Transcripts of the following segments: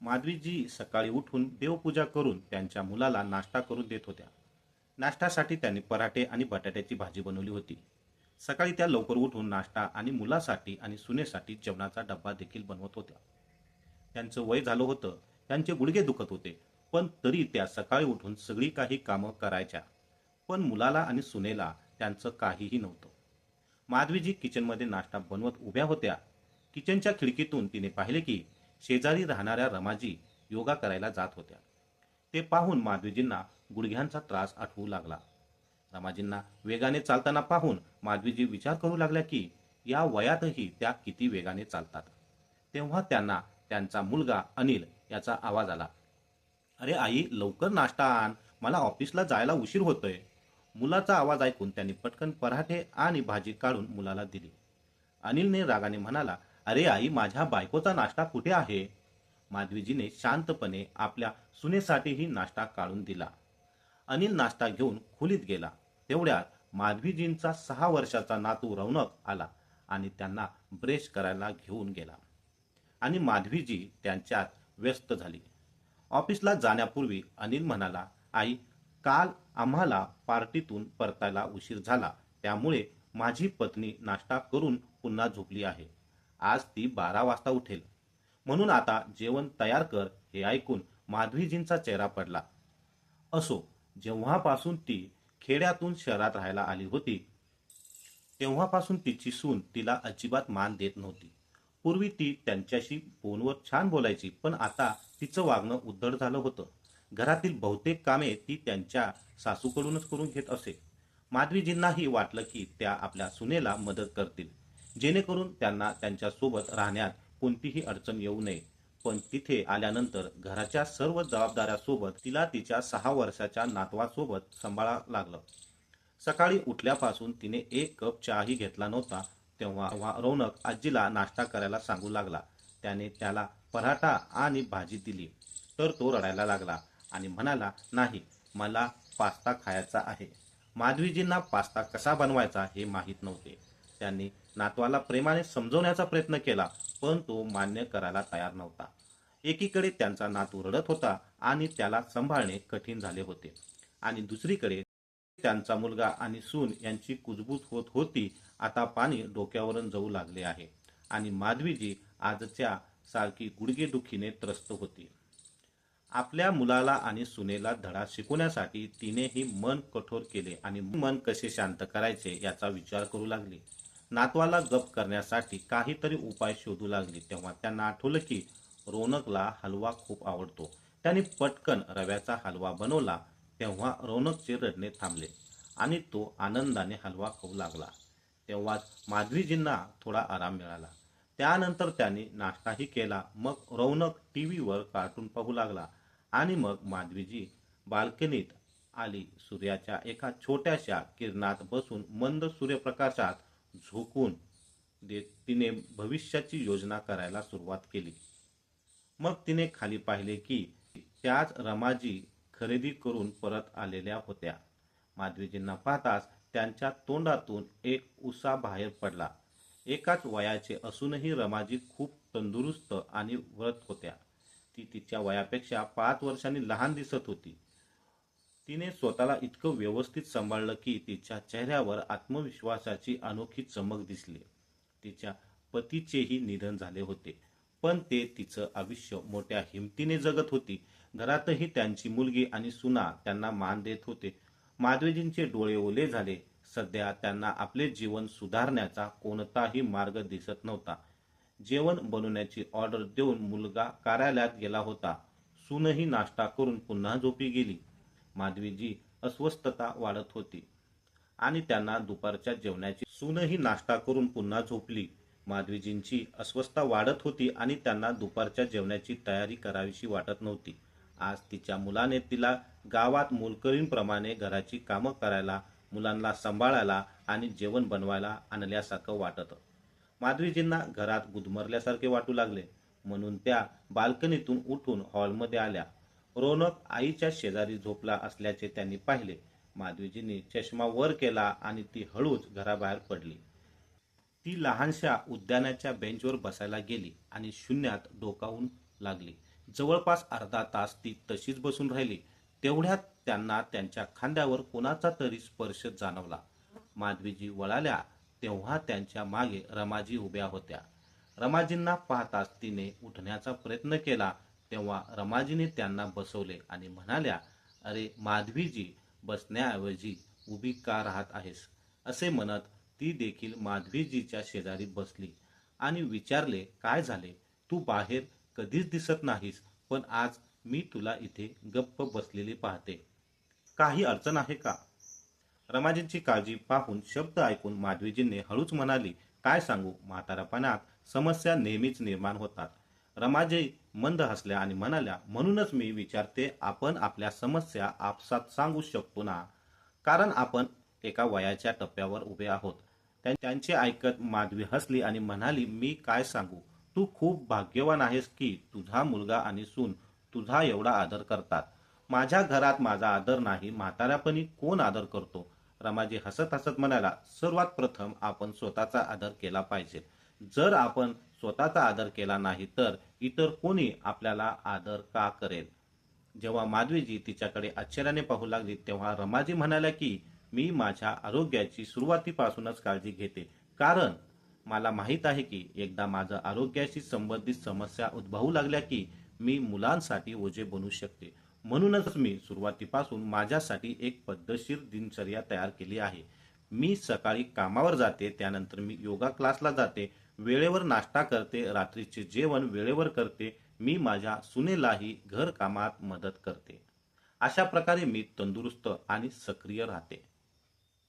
माधवीजी सकाळी उठून देवपूजा करून त्यांच्या मुलाला नाश्ता करून देत होत्या. नाश्त्यासाठी त्यांनी पराठे आणि बटाट्याची भाजी बनवली होती. सकाळी त्या लवकर उठून नाश्ता आणि मुलासाठी आणि सुनेसाठी जेवणाचा डब्बा देखील बनवत होत्या. त्यांचं वय झालं होतं त्यांचे गुडघे दुखत होते पण तरी त्या सकाळी उठून सगळी काही कामं करायच्या. पण मुलाला आणि सुनेला त्यांचं काहीही नव्हतं. माधवीजी किचनमध्ये नाश्ता बनवत उभ्या होत्या. किचनच्या खिडकीतून तिने पाहिले की शेजारी राहणाऱ्या रमाजी योगा करायला जात होत्या. ते पाहून माधवीजींना गुडघ्यांचा त्रास आठवू लागला. रमाजींना वेगाने चालताना पाहून माधवीजी विचार करू लागल्या की या वयातही त्या किती वेगाने चालतात. तेव्हा त्यांना त्यांचा मुलगा अनिल याचा आवाज आला. अरे आई लवकर नाश्ता आण. मला ऑफिसला जायला उशीर होतोय. मुलाचा आवाज ऐकून त्यांनी पटकन पराठे आणि भाजी काढून मुलाला दिली. अनिलने रागाने म्हणाला अरे आई माझ्या बायकोचा नाश्ता कुठे आहे? माधवीजीने शांतपणे आपल्या सुनेसाठीही नाश्ता काढून दिला. अनिल नाश्ता घेऊन खोलीत गेला. तेवढ्यात माधवीजींचा सहा वर्षाचा नातू रौनक आला आणि त्यांना ब्रेश करायला घेऊन गेला. आणि माधवीजी त्यांच्यात व्यस्त झाली. ऑफिसला जाण्यापूर्वी अनिल म्हणाला आई काल आम्हाला पार्टीतून परतायला उशीर झाला. त्यामुळे माझी पत्नी नाश्ता करून पुन्हा झोपली आहे. आज ती बारा वाजता उठेल. म्हणून आता जेवण तयार कर हे ऐकून माधवीजींचा चेहरा पडला. असो जेव्हापासून ती खेड्यातून शहरात राहायला आली होती तेव्हापासून तिची सून तिला अजिबात मान देत नव्हती. पूर्वी ती त्यांच्याशी फोनवर छान बोलायची पण आता तिचं वागणं उद्धड झालं होतं. घरातील बहुतेक कामे ती त्यांच्या सासूकडूनच करून घेत असे. माधवीजींनाही वाटलं की त्या आपल्या सुनेला मदत करतील. जेणेकरून त्यांना त्यांच्यासोबत राहण्यात कोणतीही अडचण येऊ नये. पण तिथे आल्यानंतर घराच्या सर्व जबाबदाऱ्यासोबत तिला तिच्या सहा वर्षाच्या नातवासोबत सांभाळा लागलं. सकाळी उठल्यापासून तिने एक कप चहाही घेतला नव्हता तेव्हा रौनक आजीला नाश्ता करायला सांगू लागला. त्याने त्याला पराठा आणि भाजी दिली तर तो रडायला लागला आणि म्हणाला नाही मला पास्ता खायचा आहे. माधवीजींना पास्ता कसा बनवायचा हे माहीत नव्हते. त्यांनी नातवाला प्रेमाने समजवण्याचा प्रयत्न केला पण तो मान्य करायला तयार नव्हता. एकीकडे त्यांचा नातू रडत होता आणि त्याला सांभाळणे कठीण झाले होते. आणि दुसरीकडे त्यांचा मुलगा आणि सून यांची कुजबूज होत होती आता पाणी डोक्यावरून जाऊ लागले आहे. आणि माधवीजी आजच्या सारखी गुडघेदुखीने त्रस्त होती. आपल्या मुलाला आणि सुनेला धडा शिकवण्यासाठी तिनेही मन कठोर केले आणि मन कसे शांत करायचे याचा विचार करू लागली. नातवाला गप करण्यासाठी काहीतरी उपाय शोधू लागली तेव्हा त्यांना आठवलं की रौनकला हलवा खूप आवडतो. त्याने पटकन रव्याचा हलवा बनवला तेव्हा रौनकचे रडणे थांबले आणि तो आनंदाने हलवा खाऊ लागला. तेव्हाच माधवीजींना थोडा आराम मिळाला. त्यानंतर त्यांनी नाश्ताही केला. मग रौनक टी व्हीवर कार्टून पाहू लागला आणि मग माधवीजी बाल्कनीत आली. सूर्याच्या एका छोट्याशा किरणात बसून मंद सूर्यप्रकाशात झोकून देत तिने भविष्याची योजना करायला सुरुवात केली. मग तिने खाली पाहिले की त्याच रमाजी खरेदी करून परत आलेल्या होत्या. माधवीजींना पाहताच त्यांच्या तोंडातून एक उसा बाहेर पडला. एकाच वयाचे असूनही रमाजी खूप तंदुरुस्त आणि व्रत होत्या. ती तिच्या वयापेक्षा पाच वर्षांनी लहान दिसत होती. तिने स्वतःला इतकं व्यवस्थित सांभाळलं की तिच्या चेहऱ्यावर आत्मविश्वासाची अनोखी चमक दिसली. तिच्या पतीचेही निधन झाले होते. पण ते तिचं आयुष्य मोठ्या हिमतीने जगत होती. घरातही त्यांची मुलगी आणि सुना त्यांना मान देत होते. माधवीजींचे डोळे ओले झाले. सध्या त्यांना आपले जीवन सुधारण्याचा कोणताही मार्ग दिसत नव्हता. जेवण बनवण्याची ऑर्डर देऊन मुलगा कार्यालयात गेला होता. सूनही नाश्ता करून पुन्हा झोपी गेली. माधवीजी अस्वस्थता वाढत होती. आणि त्यांना दुपारच्या जेवणाची सूनही नाश्ता करून पुन्हा झोपली. माधवीजींची अस्वस्थता वाढत होती आणि त्यांना दुपारच्या जेवणाची तयारी करावीशी वाटत नव्हती. आज तिच्या मुलाने तिला गावात मोलकरींप्रमाणे घराची कामं करायला मुलांना सांभाळायला आणि जेवण बनवायला आणल्यासारखं वाटत. माधवीजींना घरात गुदमरल्यासारखे वाटू लागले. म्हणून त्या बाल्कनीतून उठून हॉलमध्ये आल्या. रोनक आईच्या शेजारी झोपला असल्याचे त्यांनी पाहिले. माधवीजींनी चष्मा वर केला आणि ती हळूच घराबाहेर पडली. ती लहानशा उद्यानाच्या बेंचवर बसायला गेली आणि शून्यात डोकावून लागली. जवळपास अर्धा तास ती तशीच बसून राहिली. तेवढ्यात त्यांना त्यांच्या खांद्यावर कोणाचा तरी स्पर्श जाणवला. माधवीजी वळाल्या तेव्हा त्यांच्या मागे रमाजी उभ्या होत्या. रमाजींना पाहताच तिने उठण्याचा प्रयत्न केला तेव्हा रमाजीने त्यांना बसवले आणि म्हणाल्या अरे माधवीजी बसण्याऐवजी उभी का राहत आहेस? असे म्हणत ती देखील माधवीजीच्या शेजारी बसली आणि विचारले काय झाले? तू बाहेर कधीच दिसत नाहीस पण आज मी तुला इथे गप्प बसलेली पाहते. काही अडचण आहे का? रमाजींची काळजी पाहून शब्द ऐकून माधवीजींनी हळूच म्हणाली काय सांगू म्हातारापणात समस्या नेहमीच निर्माण होतात. रमाजी मंद हसल्या आणि म्हणाल्या म्हणूनच मी विचारते आपण आपल्या समस्या आपसात सांगू शकतो ना? कारण आपण एका वयाच्या टप्प्यावर उभे आहोत. त्यां- त्यांचे ऐकत माधवी हसली आणि म्हणाली मी काय सांगू? तू खूप भाग्यवान आहेस की तुझा मुलगा आणि सून तुझा एवढा आदर करतात. माझ्या घरात माझा आदर नाही म्हाताऱ्यापणी कोण आदर करतो? रमाजी हसत हसत म्हणाला सर्वात प्रथम आपण स्वतःचा आदर केला पाहिजे. जर आपण स्वतःचा आदर केला नाही तर इतर कोणी आपल्याला आदर का करेल? जेव्हा माधवीजी तिच्याकडे आश्चर्याने पाहू लागली तेव्हा रमाजी म्हणाल्या की मी माझ्या आरोग्याची सुरुवातीपासूनच काळजी घेते. कारण मला माहीत आहे की एकदा माझं आरोग्याशी संबंधित समस्या उद्भवू लागल्या की मी मुलांसाठी ओझे बनू शकते. म्हणूनच मी सुरुवातीपासून माझ्यासाठी एक पद्धतशीर दिनचर्या तयार केली आहे. मी सकाळी कामावर जाते त्यानंतर मी योगा क्लासला जाते. वेळेवर नाश्ता करते रात्रीचे जेवण वेळेवर करते मी माझ्या सुनेलाही घरकामात मदत करते. अशा प्रकारे मी तंदुरुस्त आणि सक्रिय राहते.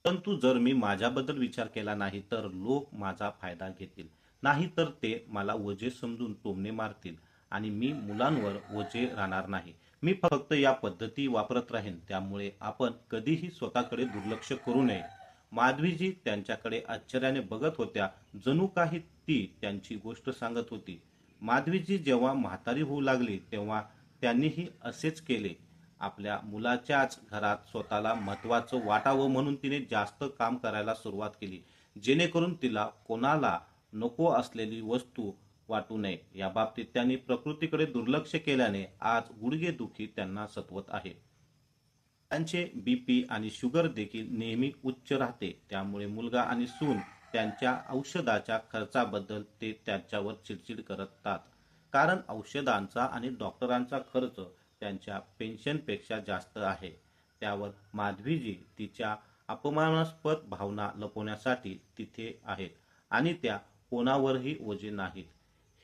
परंतु जर मी माझ्याबद्दल विचार केला नाही तर लोक माझा फायदा घेतील. नाही तर ते मला वजे समजून टोमणे मारतील आणि मी मुलांवर वजे राहणार नाही. मी फक्त या पद्धती वापरत राहीन त्यामुळे आपण कधीही स्वतःकडे दुर्लक्ष करू नये. माधवीजी त्यांच्याकडे आश्चर्याने बघत होत्या. जणू काही ती त्यांची गोष्ट सांगत होती. माधवीजी जेव्हा म्हातारी होऊ लागली तेव्हा त्यांनीही असेच केले. आपल्या मुलाच्याच घरात स्वतःला महत्वाचं वाटावं म्हणून तिने जास्त काम करायला सुरुवात केली. जेणेकरून तिला कोणाला नको असलेली वस्तू वाटू नये. या बाबतीत त्यांनी प्रकृतीकडे दुर्लक्ष केल्याने आज गुडघेदुखी त्यांना सतवत आहे. त्यांचे बी पी आणि शुगर देखील नेहमी उच्च राहते. त्यामुळे मुलगा आणि सून त्यांच्या औषधाच्या खर्चाबद्दल ते त्यांच्यावर चिडचिड करतात. कारण औषधांचा आणि डॉक्टरांचा खर्च त्यांच्या पेन्शनपेक्षा जास्त आहे. त्यावर माधवीजी तिच्या अपमानास्पद भावना लपवण्यासाठी तिथे आहेत आणि त्या कोणावरही ओझे नाहीत.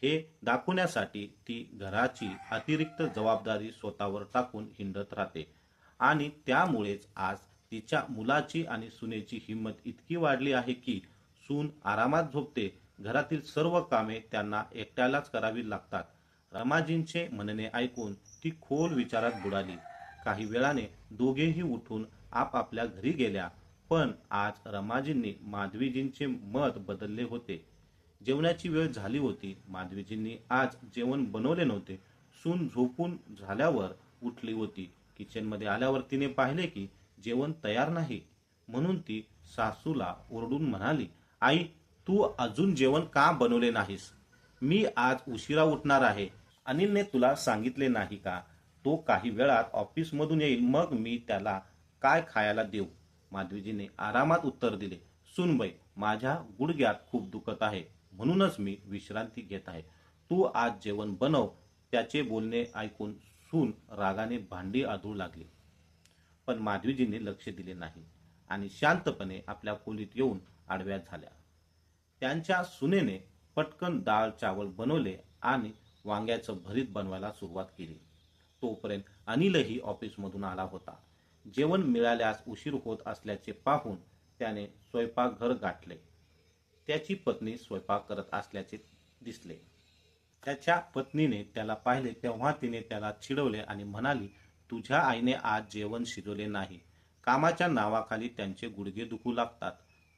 हे दाखवण्यासाठी ती घराची अतिरिक्त जबाबदारी स्वतःवर टाकून हिंडत राहते. आणि त्यामुळेच आज तिच्या मुलाची आणि सुनेची हिंमत इतकी वाढली आहे की सून आरामात झोपते. घरातील सर्व कामे त्यांना एकट्यालाच करावी लागतात. रमाजींचे म्हणणे ऐकून ती खोल विचारात बुडाली. काही वेळाने दोघेही उठून आपापल्या घरी गेल्या पण आज रमाजींनी माधवीजींचे मत बदलले होते. जेवणाची वेळ झाली होती. माधवीजींनी आज जेवण बनवले नव्हते. सून झोपून झाल्यावर उठली होती. किचनमध्ये आल्यावर तिने पाहिले की जेवण तयार नाही. म्हणून ती सासूला ओरडून म्हणाली आई तू अजून जेवण का बनवले नाहीस? मी आज उशिरा उठणार आहे. अनिलने तुला सांगितले नाही का? तो काही वेळात ऑफिसमधून येईल. मग मी त्याला काय खायला देऊ? माधवीजीने आरामात उत्तर दिले सुनबाई माझ्या गुडघ्यात खूप दुखत आहे. म्हणूनच मी विश्रांती घेत आहे. तू आज जेवण बनव. त्याचे बोलणे ऐकून सून रागाने भांडी आदळू लागली. पण माधवीजींनी लक्ष दिले नाही आणि शांतपणे आपल्या खोलीत येऊन आडव्या झाल्या. त्यांच्या सुनेने पटकन डाळ चावल बनवले आणि वांग्याचं भरीत बनवायला सुरुवात केली. तोपर्यंत अनिलही ऑफिसमधून आला होता. जेवण मिळाल्यास उशीर होत असल्याचे पाहून त्याने स्वयंपाकघर गाठले. त्याची पत्नी स्वयंपाक करत असल्याचे दिसले. त्याच्या पत्नीने त्याला पाहिले तेव्हा तिने त्याला चिडवले आणि म्हणाली तुझ्या आईने आज जेवण शिजवले नाही. कामाच्या नावाखाली त्यांचे गुडघे दुखू लागतात.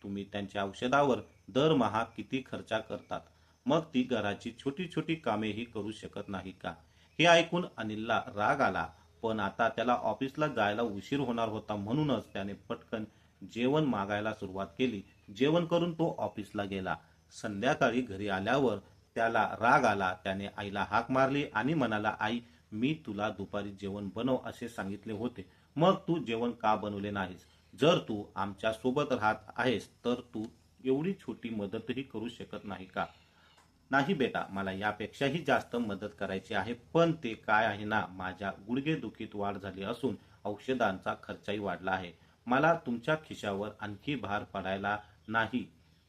तुम्ही त्यांच्या औषधावर दरमहा किती खर्चा करतात. मग ती घराची छोटी छोटी कामेही करू शकत नाही का? हे ऐकून अनिलला राग आला पण आता त्याला ऑफिसला जायला उशीर होणार होता म्हणूनच त्याने पटकन जेवण मागायला सुरुवात केली. जेवण करून तो ऑफिसला गेला. संध्याकाळी घरी आल्यावर त्याला राग आला त्याने आईला हाक मारली आणि म्हणाला आई मी तुला दुपारी जेवण बनव असे सांगितले होते. मग तू जेवण का बनवले नाहीस? जर तू आमच्यासोबत राहत आहेस तर तू एवढी छोटी मदतही करू शकत नाही का? नाही बेटा मला यापेक्षाही जास्त मदत करायची आहे पण ते काय आहे ना माझ्या गुडघेदुखीत वाढ झाली असून औषधांचा खर्चही वाढला आहे. मला तुमच्या खिशावर आणखी भार पडायला नाही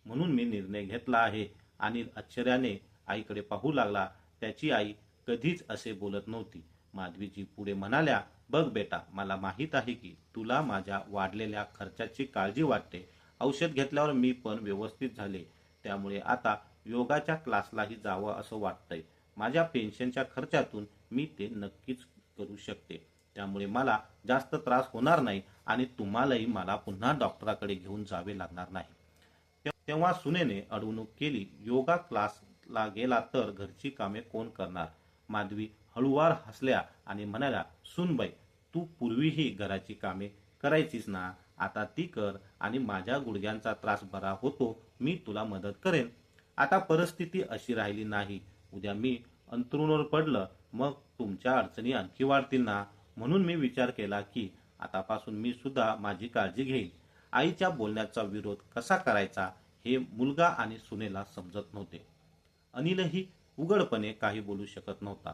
म्हणून मी निर्णय घेतला आहे आणि आश्चर्याने आईकडे पाहू लागला त्याची आई कधीच असे बोलत नव्हती. माधवीजी पुढे म्हणाल्या बघ बेटा मला माहीत आहे की तुला माझ्या वाढलेल्या खर्चाची काळजी वाटते. औषध घेतल्यावर मी पण व्यवस्थित झाले. त्यामुळे आता योगाच्या क्लासलाही जावं असं वाटतंय. माझ्या पेन्शनच्या खर्चातून मी ते नक्कीच करू शकते. त्यामुळे मला जास्त त्रास होणार नाही आणि तुम्हालाही मला पुन्हा डॉक्टराकडे घेऊन जावे लागणार नाही. तेव्हा सुनेने अडवणूक केली. योगा क्लास ऑफिसला गेला तर घरची कामे कोण करणार? माधवी हळूवार हसल्या आणि म्हणाल्या सुनबाई तू पूर्वीही घराची कामे करायचीस ना? आता ती कर आणि माझ्या गुडघ्यांचा त्रास बरा होतो मी तुला मदत करेन. आता परिस्थिती अशी राहिली नाही. उद्या मी अंतरुणावर पडलं मग तुमच्या अडचणी आणखी वाढतील ना? म्हणून मी विचार केला की आतापासून मी सुद्धा माझी काळजी घेईन. आईच्या बोलण्याचा विरोध कसा करायचा हे मुलगा आणि सुनेला समजत नव्हते. अनिलही उघडपणे काही बोलू शकत नव्हता.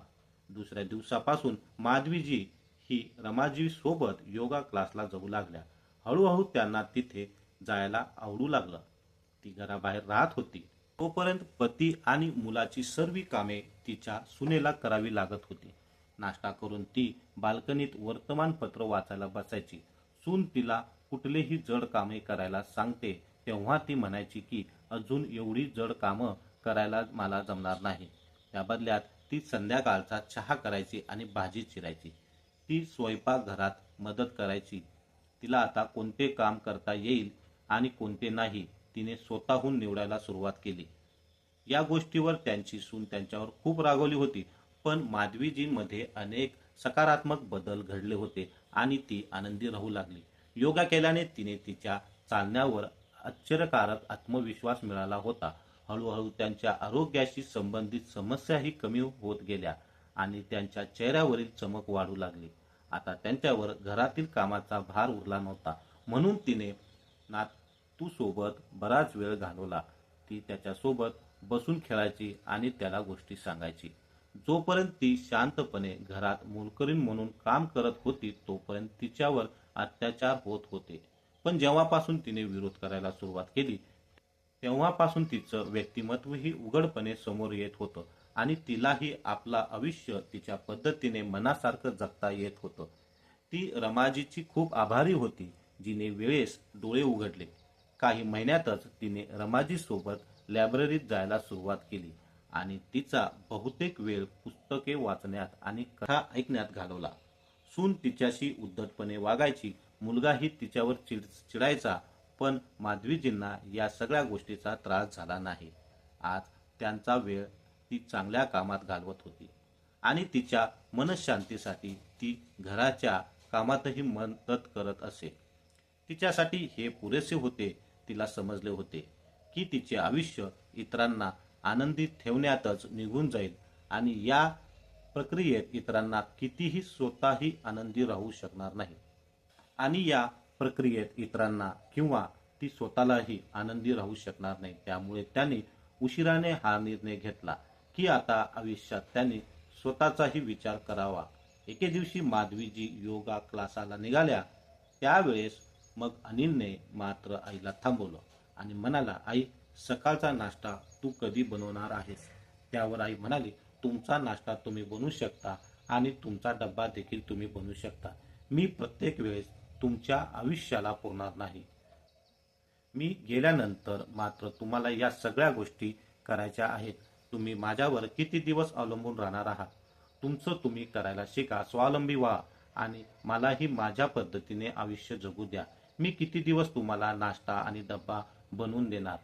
दुसऱ्या दिवसापासून माधवीजी ही रमाजी सोबत योगा क्लासला जाऊ लागल्या. हळूहळू त्यांना तिथे जायला आवडू लागलं. ती घराबाहेर राहत होती. तोपर्यंत पती आणि मुलाची सर्व कामे तिच्या सुनेला करावी लागत होती. नाश्ता करून ती बाल्कनीत वर्तमानपत्र वाचायला बसायची. सून तिला कुठलेही जड कामे करायला सांगते तेव्हा ती म्हणायची की अजून एवढी जड कामं करायला मला जमणार नाही. या बदल्यात ती संध्याकाळचा चहा करायची आणि भाजी चिरायची. ती स्वयंपाकघरात मदत करायची. तिला आता कोणते काम करता येईल आणि कोणते नाही तिने स्वतःहून निवडायला सुरुवात केली. या गोष्टीवर त्यांची सून त्यांच्यावर खूप रागवली होती पण माधवीजींमध्ये अनेक सकारात्मक बदल घडले होते आणि ती आनंदी राहू लागली. योगा केल्याने तिने तिच्या चालण्यावर आश्चर्यकारक आत्मविश्वास मिळाला होता. हळूहळू त्यांच्या आरोग्याशी संबंधित समस्याही कमी होत गेल्या आणि त्यांच्या चेहऱ्यावरील चमक वाढू लागली. आता त्यांच्यावर घरातील कामाचा भार उरला नव्हता. म्हणून तिने नातूसोबत बराच वेळ घालवला. ती त्याच्यासोबत बसून खेळायची आणि त्याला गोष्टी सांगायची. जोपर्यंत ती शांतपणे घरात मोलकरीण म्हणून काम करत होती तोपर्यंत तिच्यावर अत्याचार होत होते. पण जेव्हापासून तिने विरोध करायला सुरुवात केली तेव्हापासून तिचं व्यक्तिमत्वही उघडपणे समोर येत होतं आणि तिलाही आपला आयुष्य तिच्या पद्धतीने मनासारखं जगता येत होतं. ती रमाजीची खूप आभारी होती जिने वेळेस डोळे उघडले. काही महिन्यातच तिने रमाजीसोबत लायब्ररीत जायला सुरुवात केली आणि तिचा बहुतेक वेळ पुस्तके वाचण्यात आणि कथा ऐकण्यात घालवला. सून तिच्याशी उद्धटपणे वागायची मुलगाही तिच्यावर चिड चिडायचा पण माधवीजींना या सगळ्या गोष्टीचा त्रास झाला नाही. आज त्यांचा वेळ ती चांगल्या कामात घालवत होती. आणि तिच्या मनशांतीसाठी ती घराच्या कामातही मदत करत असे. तिच्यासाठी हे पुरेसे होते तिला समजले होते की तिचे आयुष्य इतरांना आनंदित ठेवण्यातच निघून जाईल आणि या प्रक्रियेत इतरांना कितीही स्वतःही आनंदी राहू शकणार नाही. आणि या प्रक्रियेत इतरांना किंवा ती स्वतःलाही आनंदी राहू शकणार नाही. त्यामुळे त्यांनी उशिराने हा निर्णय घेतला की आता आयुष्यात त्यांनी स्वतःचाही विचार करावा. एके दिवशी माधवीजी योगा क्लासाला निघाल्या. त्यावेळेस मग अनिलने मात्र आईला थांबवलं आणि म्हणाला आई सकाळचा नाश्ता तू कधी बनवणार आहेस? त्यावर आई म्हणाली तुमचा नाश्ता तुम्ही बनवू शकता आणि तुमचा डब्बा देखील तुम्ही बनवू शकता. मी प्रत्येक वेळेस तुमच्या आयुष्याला पुरणार नाही. मी गेल्यानंतर मात्र तुम्हाला या सगळ्या गोष्टी करायच्या आहेत. तुम्ही माझ्यावर किती दिवस अवलंबून राहणार आहात? तुमचं तुम्ही करायला शिका स्वावलंबी व्हा आणि मलाही माझ्या पद्धतीने आयुष्य जगू द्या. मी किती दिवस तुम्हाला नाश्ता आणि डब्बा बनवून देणार?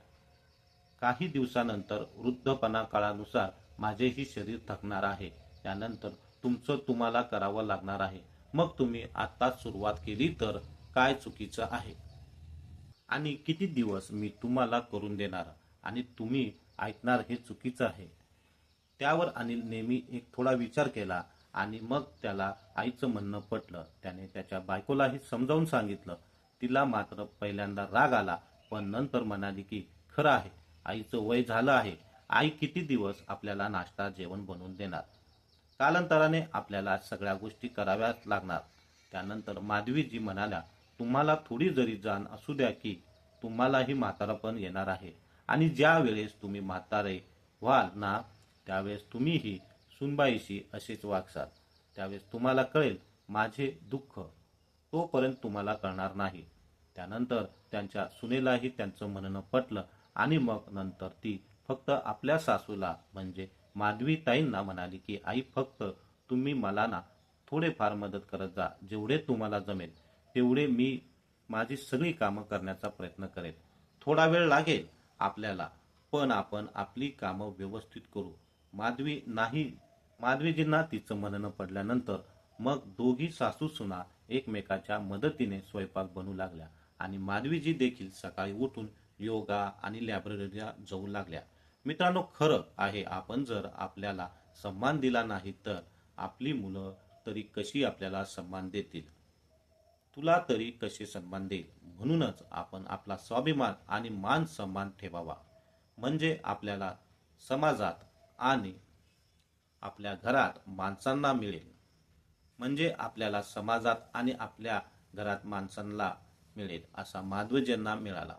काही दिवसानंतर वृद्धपणा काळानुसार माझेही शरीर थकणार आहे. त्यानंतर तुमचं तुम्हाला करावं लागणार आहे. मग तुम्ही आत्ताच सुरुवात केली तर काय चुकीचं आहे? आणि किती दिवस मी तुम्हाला करून देणार आणि तुम्ही ऐकणार हे चुकीचं आहे? त्यावर अनिल नेहमी एक थोडा विचार केला आणि मग त्याला आईचं म्हणणं पटलं. त्याने त्याच्या बायकोलाही समजावून सांगितलं. तिला मात्र पहिल्यांदा राग आला पण नंतर म्हणाली की खरं आहे आईचं वय झालं आहे. आई किती दिवस आपल्याला नाश्ता जेवण बनवून देणार? कालांतराने आपल्याला सगळ्या गोष्टी कराव्याच लागणार. त्यानंतर माधवीजी म्हणाल्या तुम्हाला थोडी जरी जाण असू द्या की तुम्हालाही म्हातारापण येणार आहे. आणि ज्या वेळेस तुम्ही म्हातारे व्हाल ना त्यावेळेस तुम्हीही सुनबाईशी असेच वागसाल. त्यावेळेस तुम्हाला कळेल माझे दुःख तोपर्यंत तुम्हाला कळणार नाही. त्यानंतर त्यांच्या सुनेलाही त्यांचं म्हणणं पटलं आणि मग नंतर ती फक्त आपल्या सासूला म्हणजे माधवी ताईंना म्हणाली की आई फक्त तुम्ही मला ना थोडेफार मदत करत जा. जेवढे तुम्हाला जमेल तेवढे मी माझी सगळी कामं करण्याचा प्रयत्न करेन. थोडा वेळ लागेल आपल्याला पण आपण आपली कामं व्यवस्थित करू. माधवी नाही माधवीजींना तिचं म्हणणं पडल्यानंतर मग दोघी सासू सुना एकमेकाच्या मदतीने स्वयंपाक बनू लागल्या आणि माधवीजी देखील सकाळी उठून योगा आणि लायब्ररीला जाऊ लागल्या. मित्रांनो खरं आहे आपण जर आपल्याला सन्मान दिला नाही तर आपली मुलं तरी कशी आपल्याला सन्मान देतील? तुला तरी कसे सन्मान देईल? म्हणूनच आपण आपला स्वाभिमान आणि मान सन्मान ठेवावा. म्हणजे आपल्याला समाजात आणि आपल्या घरात माणसांना मिळेल. म्हणजे आपल्याला समाजात आणि आपल्या घरात माणसांना मिळेल असा माधवजींना मिळाला.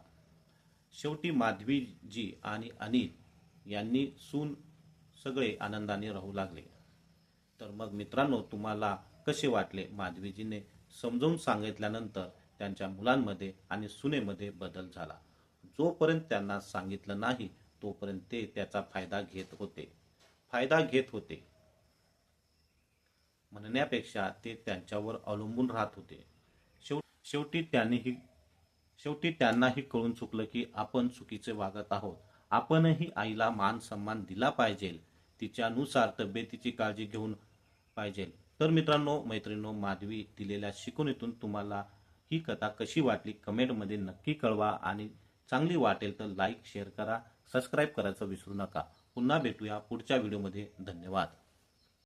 शेवटी माधवीजी आणि अनिल यांनी सून सगळे आनंदाने राहू लागले. तर मग मित्रांनो तुम्हाला कसे वाटले माधवीजीने समजावून सांगितल्यानंतर त्यांच्या मुलांमध्ये आणि सुनेमध्ये बदल झाला? जोपर्यंत त्यांना सांगितलं नाही तोपर्यंत ते त्याचा फायदा घेत होते. फायदा घेत होते. म्हणण्यापेक्षा ते त्यांच्यावर अवलंबून राहत होते. शेव शेवटी त्यांनीही शेवटी त्यांनाही कळून चुकलं की आपण चुकीचे वागत आहोत. आपणही आईला मान सन्मान दिला पाहिजे. तिच्यानुसार तब्येतीची काळजी घेऊन पाहिजे. तर मित्रांनो मैत्रिणींनो माधवी दिलेल्या शिकवणीतून तुम्हाला ही कथा कशी वाटली कमेंटमध्ये नक्की कळवा आणि चांगली वाटेल तर लाईक शेअर करा सबस्क्राईब करायचं विसरू नका. पुन्हा भेटूया पुढच्या व्हिडिओमध्ये. धन्यवाद.